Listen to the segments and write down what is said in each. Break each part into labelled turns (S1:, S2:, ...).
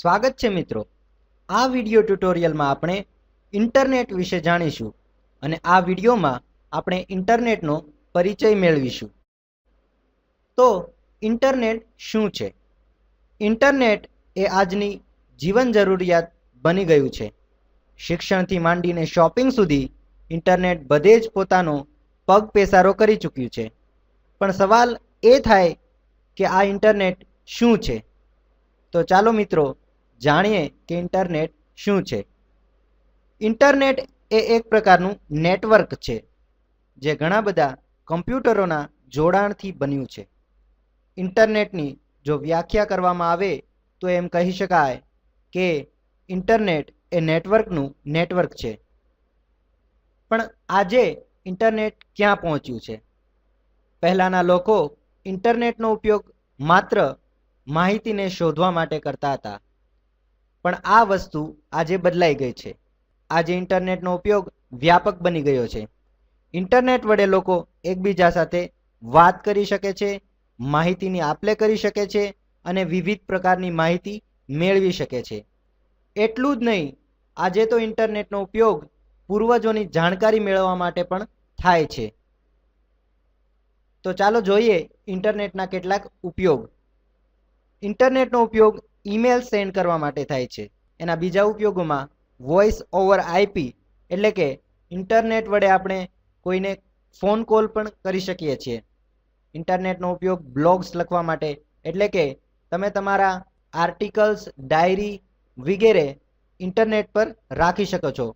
S1: સ્વાગત છે મિત્રો. આ વિડિયો ટ્યુટોરિયલમાં આપણે ઇન્ટરનેટ વિશે જાણીશું અને આ વિડિયોમાં આપણે ઇન્ટરનેટનો પરિચય મેળવીશું. તો ઇન્ટરનેટ શું છે? ઇન્ટરનેટ એ આજની જીવન જરૂરિયાત બની ગયું છે. શિક્ષણથી માંડીને શોપિંગ સુધી ઇન્ટરનેટ બધે જ પોતાનો પગ પેસારો કરી ચૂક્યું છે. પણ સવાલ એ થાય કે આ ઇન્ટરનેટ શું છે? તો ચાલો મિત્રો જાણીએ કે ઇન્ટરનેટ શું છે? ઇન્ટરનેટ એ એક પ્રકારનું નેટવર્ક છે, જે ઘણા બધા કમ્પ્યુટરોના જોડાણથી બન્યું છે. ઇન્ટરનેટની જો વ્યાખ્યા કરવામાં આવે તો એમ કહી શકાય કે ઇન્ટરનેટ એ નેટવર્કનું નેટવર્ક છે. પણ આજે ઇન્ટરનેટ ક્યાં પહોંચ્યું છે? પહેલાંના લોકો ઇન્ટરનેટનો ઉપયોગ માત્ર માહિતીને શોધવા માટે કરતા હતા. પણ આ વસ્તુ આજે બદલાઈ ગઈ છે. આજે ઇન્ટરનેટનો ઉપયોગ વ્યાપક બની ગયો છે. ઇન્ટરનેટ વડે લોકો એકબીજા સાથે વાત કરી શકે છે, માહિતીની આપલે કરી શકે છે અને વિવિધ પ્રકારની માહિતી મેળવી શકે છે. એટલું જ નહીં, આજે તો ઇન્ટરનેટનો ઉપયોગ પૂર્વજોની જાણકારી મેળવવા માટે પણ થાય છે. તો ચાલો જોઈએ ઇન્ટરનેટના કેટલાક ઉપયોગ. ઇન્ટરનેટનો ઉપયોગ ઈમેલ સેન્ડ કરવા માટે થાય છે. એના બીજા ઉપયોગોમાં વોઇસ ઓવર આઈપી એટલે કે ઇન્ટરનેટ વડે આપણે કોઈને ફોન કોલ પણ કરી શકીએ છીએ. ઇન્ટરનેટનો ઉપયોગ બ્લોગ્સ લખવા માટે એટલે કે તમે તમારા આર્ટિકલ્સ ડાયરી વગેરે ઇન્ટરનેટ પર રાખી શકો છો.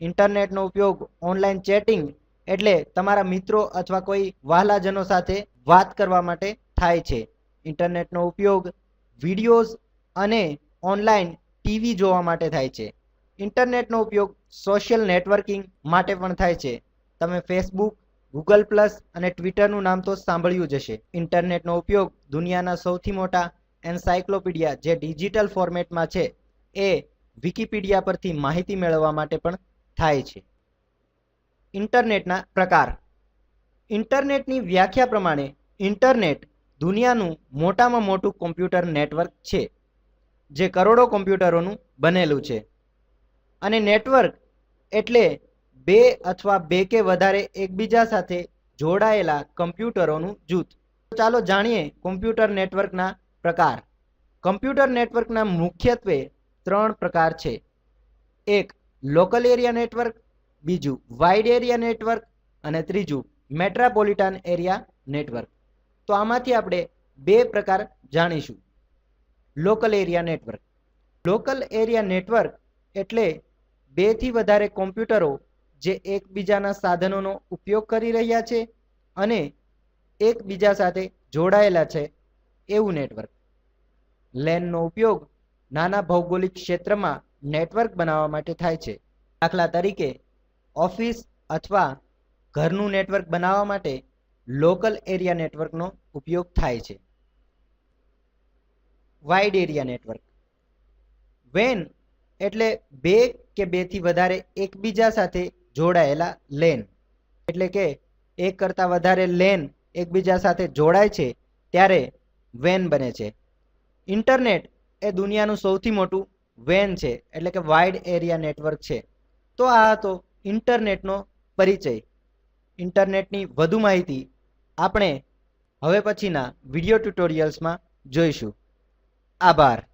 S1: ઇન્ટરનેટનો ઉપયોગ ઓનલાઈન ચેટિંગ એટલે તમારા મિત્રો અથવા કોઈ વહાલાજનો સાથે વાત કરવા માટે થાય છે. ઇન્ટરનેટનો ઉપયોગ વિડીયોઝ અને ઓનલાઈન ટીવી જોવા માટે થાય છે. ઇન્ટરનેટનો ઉપયોગ સોશિયલ નેટવર્કિંગ માટે પણ થાય છે. તમે ફેસબુક, ગૂગલ પ્લસ અને ટ્વિટરનું નામ તો સાંભળ્યું જ હશે. ઇન્ટરનેટનો ઉપયોગ દુનિયાના સૌથી મોટા એન્સાયક્લોપીડિયા જે ડિજિટલ ફોર્મેટમાં છે, એ વિકિપીડિયા પરથી માહિતી મેળવવા માટે પણ થાય છે. ઇન્ટરનેટના પ્રકાર. ઇન્ટરનેટની વ્યાખ્યા પ્રમાણે ઇન્ટરનેટ દુનિયાનું મોટામાં મોટું કોમ્પ્યુટર નેટવર્ક છે. જે કરોડો કોમ્પ્યુટરોનું બનેલું છે. અને નેટવર્ક એટલે બે અથવા બે કે વધારે એકબીજા સાથે જોડાયેલા કમ્પ્યુટરોનું જૂથ. ચાલો જાણીએ કોમ્પ્યુટર નેટવર્કના પ્રકાર. કમ્પ્યુટર નેટવર્કના મુખ્યત્વે ત્રણ પ્રકાર છે. એક, લોકલ એરિયા નેટવર્ક, બીજું, વાઇડ એરિયા નેટવર્ક, અને ત્રીજું, મેટ્રાપોલિટન એરિયા નેટવર્ક. તો આમાંથી આપણે બે પ્રકાર જાણીશું. Local area network local area network એટલે બેથી વધારે કોમ્પ્યુટરો જે એકબીજાના સાધનોનો ઉપયોગ કરી રહ્યા છે અને એકબીજા સાથે જોડાયેલા છે એવું નેટવર્ક લેનનો ઉપયોગ નાના ભૌગોલિક ક્ષેત્રમાં નેટવર્ક બનાવવા માટે થાય છે. દાખલા તરીકે ઓફિસ અથવા ઘરનું નેટવર્ક બનાવવા માટે લોકલ એરિયા નેટવર્કનો ઉપયોગ થાય છે. વાઇડ એરિયા નેટવર્ક વેન એટલે બે કે બેથી વધારે એકબીજા સાથે જોડાયેલા લેન એટલે કે એક કરતાં વધારે લેન એકબીજા સાથે જોડાય છે, ત્યારે વેન બને છે. ઇન્ટરનેટ એ દુનિયાનું સૌથી મોટું વેન છે, એટલે કે વાઇડ એરિયા નેટવર્ક છે. તો આ હતો ઇન્ટરનેટનો પરિચય. ઇન્ટરનેટની વધુ માહિતી આપણે હવે પછીના વીડિયો ટ્યુટોરિયલ્સમાં જોઈશું. આભાર.